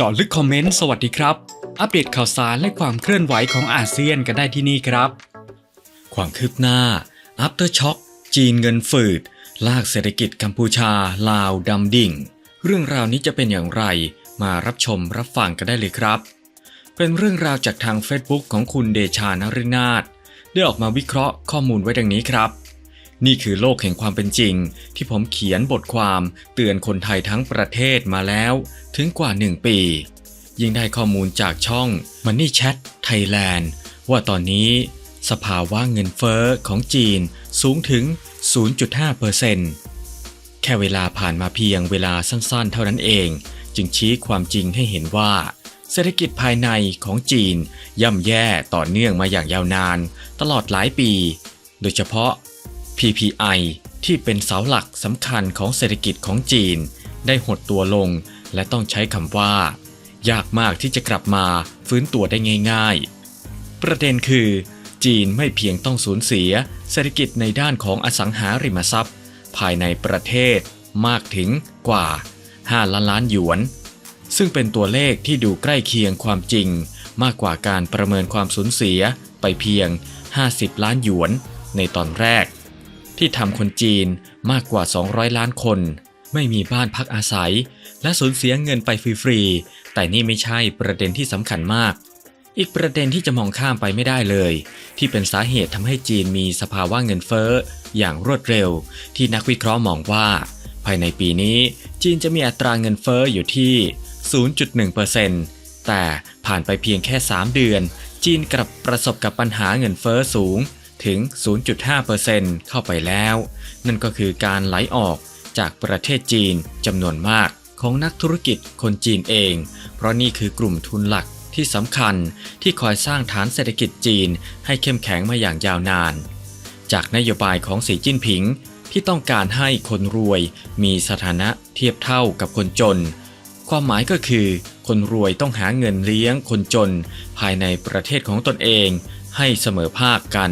เจาะลึกคอมเมนต์สวัสดีครับ อัปเดตข่าวสารและความเคลื่อนไหวของอาเซียนกันได้ที่นี่ครับ ความคืบหน้า After Shock จีนเงินฝืด ลากเศรษฐกิจกัมพูชา ลาวดำดิ่ง เรื่องราวนี้จะเป็นอย่างไร มารับชมรับฟังกันได้เลยครับ เป็นเรื่องราวจากทาง Facebook ของคุณเดชานรินาถได้ออกมาวิเคราะห์ข้อมูลไว้ดังนี้ครับ นี่คือโลกแห่งความเป็นจริง ที่ผมเขียนบทความเตือนคนไทยทั้งประเทศมาแล้วถึงกว่า 1 ปี ยิ่งได้ข้อมูลจากช่อง Money Chat Thailand ว่าตอนนี้สภาวะเงินเฟ้อของจีนสูงถึง 0.5%แค่เวลาผ่านมาเพียงเวลาสั้นๆ เท่านั้นเอง จึงชี้ความจริงให้เห็นว่า เศรษฐกิจภายในของจีนย่ำแย่ต่อเนื่องมาอย่างยาวนาน ตลอดหลายปี โดยเฉพาะ PPI ที่เป็นเสาหลักสำคัญของเศรษฐกิจของจีน ได้หดตัวลง และต้องใช้คำว่า ยากมากที่จะกลับมาฟื้นตัวได้ง่าย ๆ ประเด็นคือ จีนไม่เพียงต้องสูญเสียเศรษฐกิจในด้านของอสังหาริมทรัพย์ ภายในประเทศมากถึงกว่า 5 ล้านล้านหยวน ซึ่งเป็นตัวเลขที่ดูใกล้เคียงความจริง มากกว่าการประเมินความสูญเสียไปเพียง 50 ล้านหยวนในตอนแรก ที่ทำคนจีนมากกว่า 200 ล้านคน ไม่มีบ้านพักอาศัย และสูญเสียเงินไปฟรีๆ แต่นี่ไม่ใช่ประเด็นที่สำคัญมาก อีกประเด็นที่จะมองข้ามไปไม่ได้เลย ที่เป็นสาเหตุทำให้จีนมีสภาวะเงินเฟ้อ อย่างรวดเร็ว ที่นักวิเคราะห์มองว่า ภายในปีนี้จีนจะมีอัตราเงินเฟ้ออยู่ที่ 0.1%แต่ผ่านไปเพียงแค่ 3 เดือน จีนกลับประสบกับปัญหาเงินเฟ้อสูง ถึง 0.5%เข้าไปแล้ว นั่นก็คือการไหลออกจากประเทศจีนจำนวนมากของนักธุรกิจคนจีนเอง เพราะนี่คือกลุ่มทุนหลักที่สำคัญที่คอยสร้างฐานเศรษฐกิจจีนให้เข้มแข็งมาอย่างยาวนาน จากนโยบายของสีจิ้นผิงที่ต้องการให้คนรวยมีสถานะเทียบเท่ากับคนจน ความหมายก็คือ คนรวยต้องหาเงินเลี้ยงคนจน ภายในประเทศของตนเองให้เสมอภาคกัน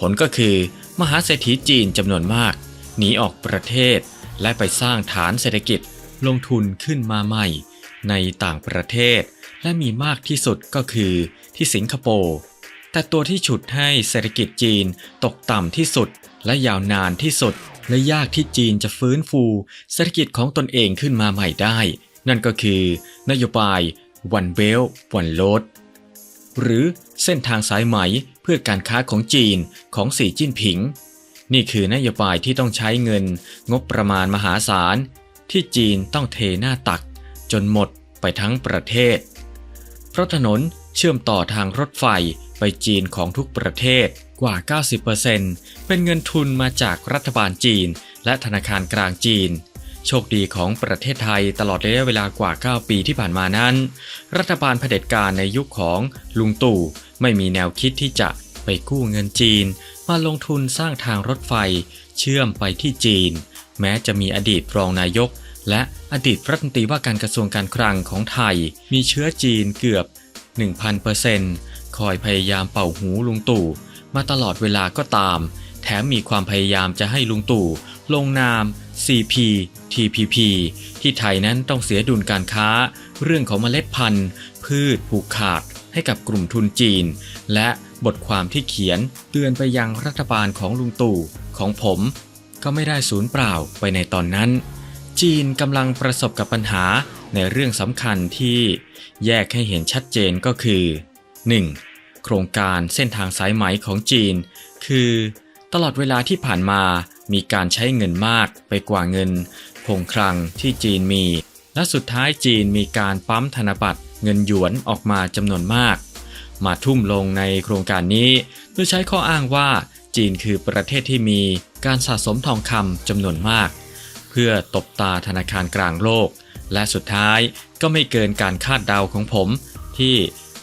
ผลก็คือมหาเศรษฐีจีนจำนวนมาก หนีออกประเทศ และไปสร้างฐานเศรษฐกิจลงทุนขึ้นมาใหม่ ในต่างประเทศ และมีมากที่สุดก็คือที่สิงคโปร์แต่ตัวที่ฉุดให้เศรษฐกิจจีนตกต่ำที่สุด และยาวนานที่สุด และยากที่จีนจะฟื้นฟู เศรษฐกิจของตนเองขึ้นมาใหม่ได้ นั่นก็คือนโยบาย One Belt One Road หรือเส้นทางสายไหมเพื่อการค้าของจีนของสีจิ้นผิง นี่คือนโยบายที่ต้องใช้เงินงบประมาณมหาศาล ที่จีนต้องเทหน้าตัก จนหมดไปทั้งประเทศ เพราะถนนเชื่อมต่อทางรถไฟไปจีนของทุกประเทศกว่า 90%เป็นเงินทุนมาจากรัฐบาลจีน และธนาคารกลางจีน โชคดีของประเทศไทยตลอดระยะเวลากว่า 9 ปีที่ผ่านมานั้น รัฐบาลเผด็จการในยุคของลุงตู่ไม่มีแนวคิดที่จะไปกู้เงินจีน มาลงทุนสร้างทางรถไฟ เชื่อมไปที่จีน แม้จะมีอดีตรองนายก และอดีตรัฐมนตรีว่าการกระทรวงการคลังของไทย มีเชื้อจีนเกือบ 1,000%คอยพยายามเป่าหูลุงตู่ มาตลอดเวลาก็ตาม แถมมีความพยายามจะให้ลุงตู่ ลงนาม CPTPP ที่ไทยนั้นต้องเสียดุลการค้า เรื่องของเมล็ดพันธุ์ พืชผูกขาดให้กับกลุ่มทุนจีน และบทความที่เขียนเตือนไปยังรัฐบาลของลุงตู่ของผม ก็ไม่ได้สูญเปล่าไปในตอนนั้น จีนกำลังประสบกับปัญหาในเรื่องสำคัญที่แยกให้เห็นชัดเจนก็คือ 1. โครงการเส้นทางสายไหมของจีน คือ ตลอดเวลาที่ผ่านมามีการใช้เงินมากไปกว่าเงิน คงคลังที่จีนมี และสุดท้ายจีนมีการปั๊มธนบัตรเงินหยวนออกมาจำนวนมาก มาทุ่มลงในโครงการนี้โดยใช้ข้ออ้างว่าจีนคือประเทศที่มีการสะสมทองคำจำนวนมาก เพื่อตบตาธนาคารกลางโลก และสุดท้ายก็ไม่เกินการคาดเดาของผม ที่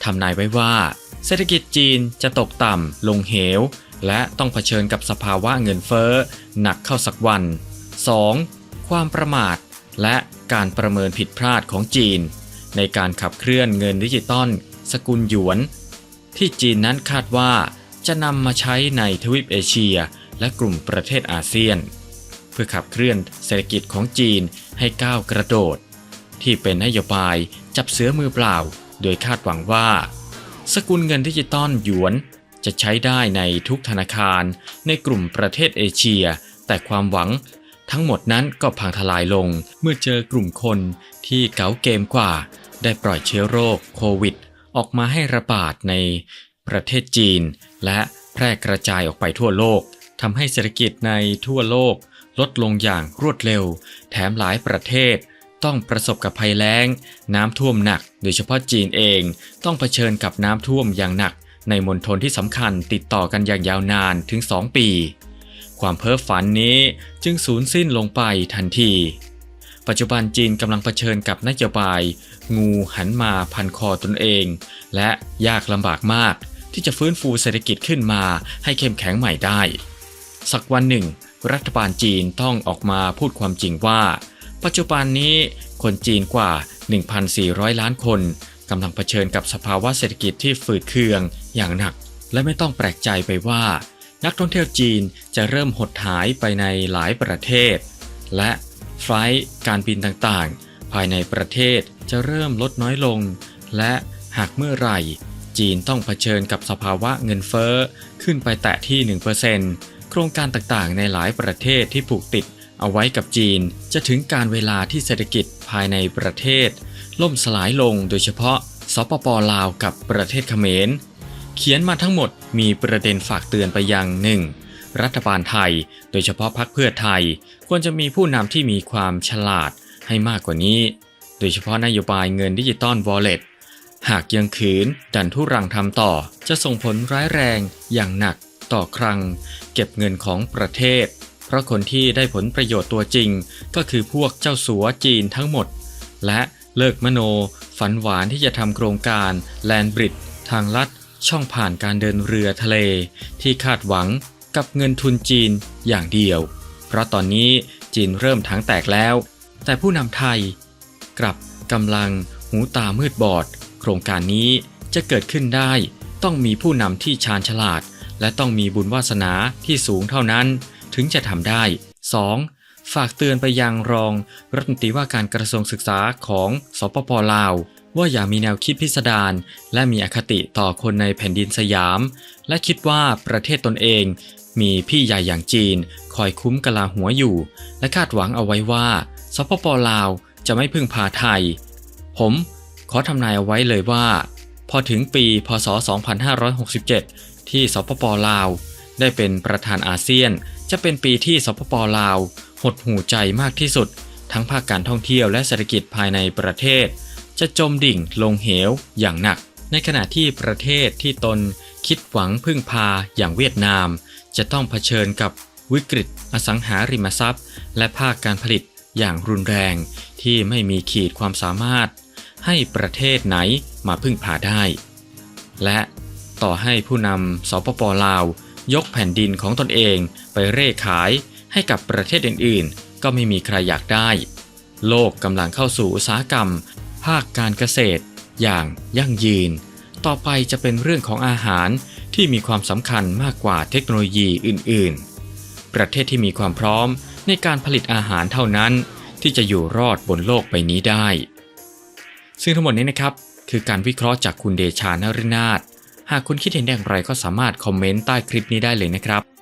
ทำนายไว้ว่า เศรษฐกิจจีนจะตกต่ำลงเหว และต้องเผชิญกับสภาวะเงินเฟ้อหนักเข้าสักวัน 2. ความประมาท และการประเมินผิดพลาดของจีน ในการขับเคลื่อนเงินดิจิตอลสกุลหยวน ที่จีนนั้นคาดว่าจะนำมาใช้ในทวีปเอเชีย และกลุ่มประเทศอาเซียน เพื่อขับเคลื่อนเศรษฐกิจของจีนให้ก้าวกระโดด ที่เป็นนโยบายจับเสือมือเปล่า โดยคาดหวังว่า สกุลเงินดิจิตอลหยวน จะใช้ได้ในทุกธนาคารในกลุ่มประเทศเอเชีย แต่ความหวังทั้งหมดนั้นก็พังทลายลงเมื่อเจอกลุ่มคนที่เก๋าเกมกว่า ได้ปล่อยเชื้อโรคโควิด ออกมาให้ระบาดในประเทศจีน และแพร่กระจายออกไปทั่วโลกทำให้เศรษฐกิจในทั่วโลกลดลงอย่างรวดเร็ว แถมหลายประเทศต้องประสบกับภัยแล้ง น้ำท่วมหนัก โดยเฉพาะจีนเอง ต้องเผชิญกับน้ำท่วมอย่างหนัก ในมณฑลที่สำคัญติดต่อกันอย่างยาวนานถึง 2 ปี ความเพ้อฝันนี้จึงสูญสิ้นลงไปทันที ปัจจุบันจีนกำลังเผชิญกับนโยบาย งูหันมาพันคอตนเอง และยากลำบากมากที่จะฟื้นฟูเศรษฐกิจขึ้นมาให้เข้มแข็งใหม่ได้ สักวันหนึ่ง รัฐบาลจีนต้องออกมาพูดความจริงว่า ปัจจุบันนี้คนจีนกว่า 1,400 ล้านคนกำลังเผชิญกับสภาวะเศรษฐกิจที่ฝืดเคือง อย่างหนัก และไม่ต้องแปลกใจไปว่า นักท่องเที่ยวจีนจะเริ่มหดหายไปในหลายประเทศ และไฟล์การบินต่างๆ ภายในประเทศจะเริ่มลดน้อยลง และหากเมื่อไหร่ จีนต้องเผชิญกับสภาวะเงินเฟ้อขึ้นไปแตะที่ 1%โครงการต่างๆ ในหลายประเทศที่ผูกติดเอาไว้กับจีนจะถึงการเวลาที่เศรษฐกิจภายในประเทศ ล่มสลายลงโดยเฉพาะสปปลาวกับประเทศเขมร เขียนมาทั้งหมดมีประเด็นฝากเตือนไปยังหนึ่งรัฐบาลไทย โดยเฉพาะพรรคเพื่อไทย ควรจะมีผู้นำที่มีความฉลาดให้มากกว่านี้ โดยเฉพาะนโยบายเงินดิจิตอลวอลเล็ตหากยังขืนดันทุรังทำต่อ จะส่งผลร้ายแรงอย่างหนักต่อครังเก็บเงินของประเทศ เพราะคนที่ได้ผลประโยชน์ตัวจริง ก็คือพวกเจ้าสัวจีนทั้งหมด และเลิกมโน ฝันหวานที่จะทำโครงการแลนบริดทางลัด ช่องผ่านการเดินเรือทะเล ที่คาดหวังกับเงินทุนจีนอย่างเดียว เพราะตอนนี้จีนเริ่มทั้งแตกแล้ว แต่ผู้นำไทย กลับกำลังหูตามืดบอด โครงการนี้จะเกิดขึ้นได้ ต้องมีผู้นำที่ชาญฉลาด และต้องมีบุญวาสนาที่สูงเท่านั้น ถึงจะทำได้ 2. ฝากเตือนไปยังรองรัฐมนตรีว่าการกระทรวงศึกษาของสปปลาว ว่าอย่ามีแนวคิดพิสดารและมีอคติต่อคนในแผ่นดินสยาม และคิดว่าประเทศตนเอง มีพี่ใหญ่อย่างจีน คอยคุ้มกะลาหัวอยู่ และคาดหวังเอาไว้ว่าสปปลาวจะไม่พึ่งพาไทย ผมขอทำนายเอาไว้เลยว่า พอถึงปีพศ 2567 ที่สปปลาว ได้เป็นประธานอาเซียน จะเป็นปีที่สปปลาว หดหูใจมากที่สุด ทั้งภาคการท่องเที่ยวและเศรษฐกิจภายในประเทศ จะจมดิ่งลงเหวอย่างหนัก ในขณะที่ประเทศที่ตนคิดหวังพึ่งพาอย่างเวียดนาม จะต้องเผชิญกับวิกฤตอสังหาริมทรัพย์ และภาคการผลิตอย่างรุนแรงที่ไม่มีขีดความสามารถ ให้ประเทศไหนมาพึ่งพาได้ และต่อให้ผู้นำสปปลาวยกแผ่นดินของตนเองไปเร่ขายให้กับประเทศอื่นๆ ก็ไม่มีใครอยากได้ โลกกำลังเข้าสู่อุตสาหกรรม ภาคการเกษตร อย่างยั่งยืน ต่อไปจะเป็นเรื่องของอาหารที่มีความสำคัญมากกว่าเทคโนโลยีอื่น ๆ ประเทศที่มีความพร้อมในการผลิตอาหารเท่านั้น ที่จะอยู่รอดบนโลกใบนี้ได้ ซึ่งทั้งหมดนี้นะครับ คือการวิเคราะห์จากคุณเดชานฤนาถหากคุณคิดเห็นอย่างไรก็สามารถคอมเมนต์ใต้คลิปนี้ได้เลยนะครับ